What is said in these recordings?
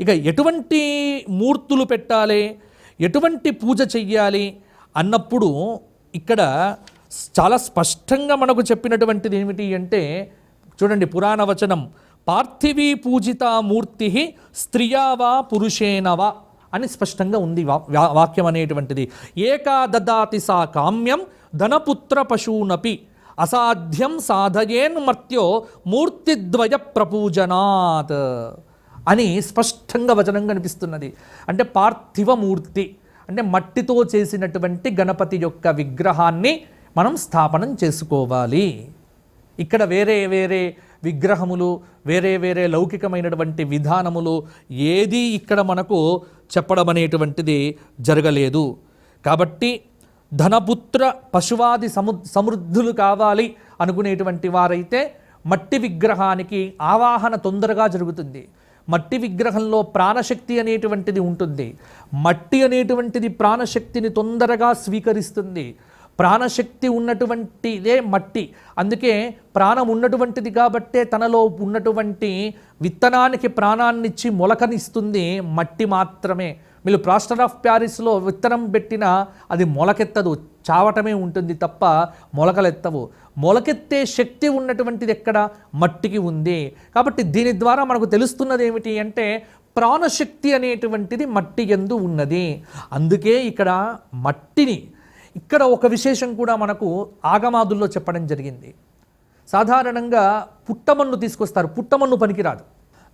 ఇక ఎటువంటి మూర్తులు పెట్టాలి? ఎటువంటి పూజ చెయ్యాలి? అన్నప్పుడు ఇక్కడ చాలా స్పష్టంగా మనకు చెప్పినటువంటిది ఏమిటి అంటే చూడండి పురాణ వచనం పార్థివీ పూజిత మూర్తి స్త్రియావా పురుషేనవా అని స్పష్టంగా ఉంది వా- వాక్యం అనేటువంటిది. ఏకా దదాతి సా కామ్యం ధనపుత్ర పశూనపి అసాధ్యం సాధయేన్ మర్త్యో మూర్తిద్వయ ప్రపూజనాత్ అని స్పష్టంగా వచనం కనిపిస్తున్నది. అంటే పార్థివ మూర్తి అంటే మట్టితో చేసినటువంటి గణపతి యొక్క విగ్రహాన్ని మనం స్థాపనం చేసుకోవాలి. ఇక్కడ వేరే వేరే విగ్రహములు వేరే వేరే లౌకికమైనటువంటి విధానములు ఏది ఇక్కడ మనకు చెప్పడం అనేటువంటిది జరగలేదు. కాబట్టి ధనపుత్ర పశువాది సము సమృద్ధులు కావాలి అనుకునేటువంటి వారైతే మట్టి విగ్రహానికి ఆవాహన తొందరగా జరుగుతుంది. మట్టి విగ్రహంలో ప్రాణశక్తి అనేటువంటిది ఉంటుంది. మట్టి అనేటువంటిది ప్రాణశక్తిని తొందరగా స్వీకరిస్తుంది. ప్రాణశక్తి ఉన్నటువంటిదే మట్టి. అందుకే ప్రాణం ఉన్నటువంటిది కాబట్టే తనలో ఉన్నటువంటి విత్తనానికి ప్రాణాన్నిచ్చి మొలకనిస్తుంది మట్టి మాత్రమే. మీరు ప్లాస్టర్ ఆఫ్ ప్యారిస్లో విత్తనం పెట్టినా అది మొలకెత్తదు. చావటమే ఉంటుంది తప్ప మొలకలెత్తవు. మొలకెత్తే శక్తి ఉన్నటువంటిది ఎక్కడ? మట్టికి ఉంది. కాబట్టి దీని ద్వారా మనకు తెలుస్తున్నది ఏమిటి అంటే ప్రాణశక్తి అనేటువంటిది మట్టి ఎందు ఉన్నది. అందుకే ఇక్కడ మట్టిని ఇక్కడ ఒక విశేషం కూడా మనకు ఆగమాదుల్లో చెప్పడం జరిగింది. సాధారణంగా పుట్టమన్ను తీసుకొస్తారు. పుట్టమన్ను పనికిరాదు.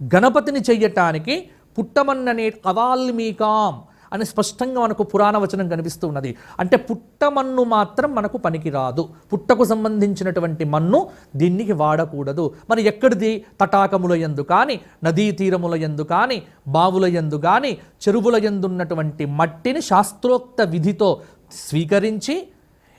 గణపతిని చెయ్యటానికి పుట్టమన్ను అనే అవాల్మీకాం అని స్పష్టంగా మనకు పురాణ వచనం కనిపిస్తూ ఉన్నది. అంటే పుట్టమన్ను మాత్రం మనకు పనికిరాదు. పుట్టకు సంబంధించినటువంటి మన్ను దీనికి వాడకూడదు. మరి ఎక్కడిది? తటాకముల ఎందు కానీ నదీ తీరముల ఎందు కానీ బావుల ఎందు కానీ చెరువుల ఎందున్నటువంటి మట్టిని శాస్త్రోక్త విధితో స్వీకరించి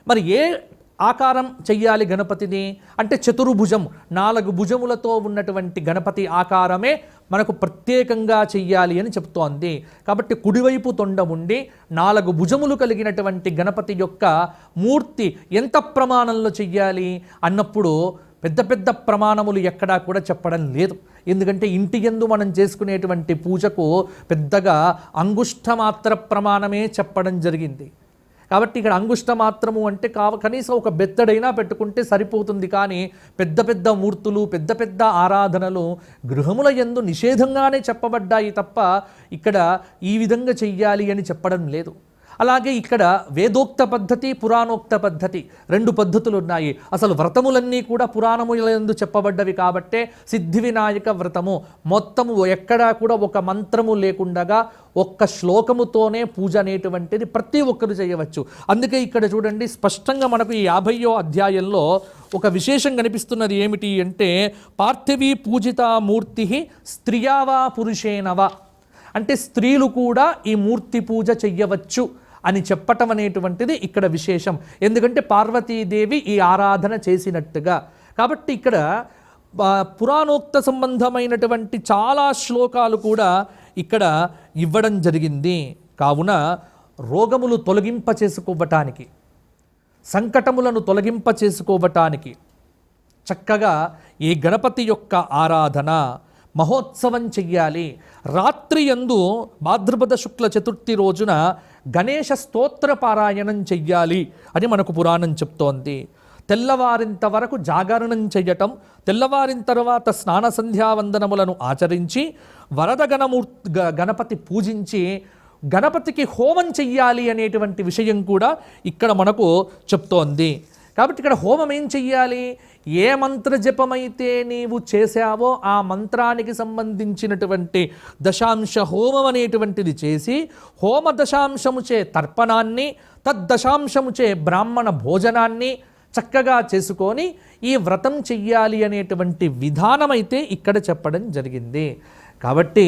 మరి ఏ ఆకారం చెయ్యాలి గణపతిని అంటే చతుర్భుజం నాలుగు భుజములతో ఉన్నటువంటి గణపతి ఆకారమే మనకు ప్రత్యేకంగా చెయ్యాలి అని చెప్తోంది. కాబట్టి కుడివైపు తొండ ఉండి నాలుగు భుజములు కలిగినటువంటి గణపతి యొక్క మూర్తి ఎంత ప్రమాణంలో చెయ్యాలి అన్నప్పుడు పెద్ద పెద్ద ప్రమాణములు ఎక్కడా కూడా చెప్పడం లేదు. ఎందుకంటే ఇంటి ఎందు మనం చేసుకునేటువంటి పూజకు పెద్దగా అంగుష్ఠమాత్ర ప్రమాణమే చెప్పడం జరిగింది. కాబట్టి ఇక్కడ అంగుష్ట మాత్రము అంటే కావ కనీసం ఒక బెత్తడైనా పెట్టుకుంటే సరిపోతుంది కానీ పెద్ద పెద్ద మూర్తులు పెద్ద పెద్ద ఆరాధనలు గృహముల ఎందు నిషేధంగానే చెప్పబడ్డాయి తప్ప ఇక్కడ ఈ విధంగా చెయ్యాలి అని చెప్పడం లేదు. అలాగే ఇక్కడ వేదోక్త పద్ధతి పురాణోక్త పద్ధతి రెండు పద్ధతులు ఉన్నాయి అసలు వ్రతములన్నీ కూడా పురాణములందు చెప్పబడ్డవి కాబట్టే సిద్ధి వినాయక వ్రతము. మొత్తము ఎక్కడా కూడా ఒక మంత్రము లేకుండగా ఒక్క శ్లోకముతోనే పూజ అనేటువంటిది ప్రతి ఒక్కరు చేయవచ్చు. అందుకే ఇక్కడ చూడండి స్పష్టంగా మనకు ఈ యాభయో అధ్యాయంలో ఒక విశేషం కనిపిస్తున్నది ఏమిటి అంటే పార్థివీ పూజితా మూర్తి స్త్రియావా పురుషేనవా అంటే స్త్రీలు కూడా ఈ మూర్తి పూజ చెయ్యవచ్చు అని చెప్పటం అనేటువంటిది ఇక్కడ విశేషం. ఎందుకంటే పార్వతీదేవి ఈ ఆరాధన చేసినట్టుగా. కాబట్టి ఇక్కడ పురాణోక్త సంబంధమైనటువంటి చాలా శ్లోకాలు కూడా ఇక్కడ ఇవ్వడం జరిగింది. కావున రోగములు తొలగింప చేసుకోవటానికి సంకటములను తొలగింప చేసుకోవటానికి చక్కగా ఈ గణపతి యొక్క ఆరాధన మహోత్సవం చెయ్యాలి. రాత్రి యందు భాద్రపద శుక్ల చతుర్థి రోజున గణేష స్తోత్ర పారాయణం చెయ్యాలి అని మనకు పురాణం చెప్తోంది. తెల్లవారింత వరకు జాగరణం చెయ్యటం తెల్లవారిన తర్వాత స్నాన సంధ్యావందనములను ఆచరించి వరద గణమూర్తి గ- గణపతి పూజించి గణపతికి హోమం చెయ్యాలి అనేటువంటి విషయం కూడా ఇక్కడ మనకు చెప్తోంది. కాబట్టి ఇక్కడ హోమం ఏం చెయ్యాలి? ఏ మంత్ర జపమైతే నీవు చేశావో ఆ మంత్రానికి సంబంధించినటువంటి దశాంశ హోమం అనేటువంటిది చేసి హోమ దశాంశముచే తర్పణాన్ని తద్దశాంశముచే బ్రాహ్మణ భోజనాన్ని చక్కగా చేసుకొని ఈ వ్రతం చెయ్యాలి అనేటువంటి విధానమైతే ఇక్కడ చెప్పడం జరిగింది. కాబట్టి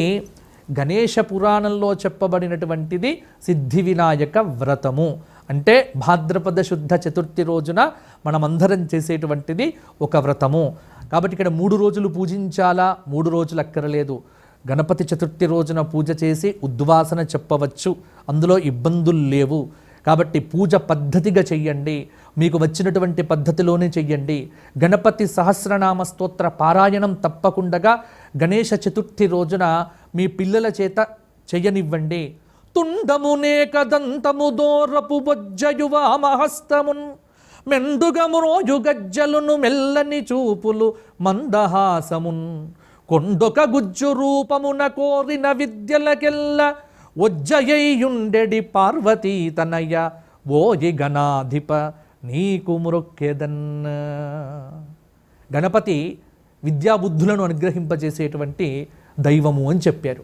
గణేష పురాణంలో చెప్పబడినటువంటిది సిద్ధి వినాయక వ్రతము. అంటే భాద్రపద శుద్ధ చతుర్థి రోజున మనమందరం చేసేటువంటిది ఒక వ్రతము. కాబట్టి ఇక్కడ మూడు రోజులు పూజించాలా? మూడు రోజులు అక్కరలేదు. గణపతి చతుర్థి రోజున పూజ చేసి ఉద్వాసన చెప్పవచ్చు. అందులో ఇబ్బందులు లేవు. కాబట్టి పూజ పద్ధతిగా చెయ్యండి. మీకు వచ్చినటువంటి పద్ధతిలోనే చెయ్యండి. గణపతి సహస్రనామ స్తోత్ర పారాయణం తప్పకుండా గణేష చతుర్థి రోజున మీ పిల్లల చేత చెయ్యనివ్వండి. తుండమునే కదంతము దోరపు బొజ్జయువామహస్తమున్ మెండుగమురోజు గజ్జలును మెల్లని చూపులు మందహాసమున్. కొండొక గుజ్జు రూపమున కోరిన విద్యలకెల్ల ఒజ్జయ్యుండెడి పార్వతీ తనయ ఓయి గణాధిప నీకు మురొక్కెదన్న. గణపతి విద్యాబుద్ధులను అనుగ్రహింపజేసేటువంటి దైవము అని చెప్పారు.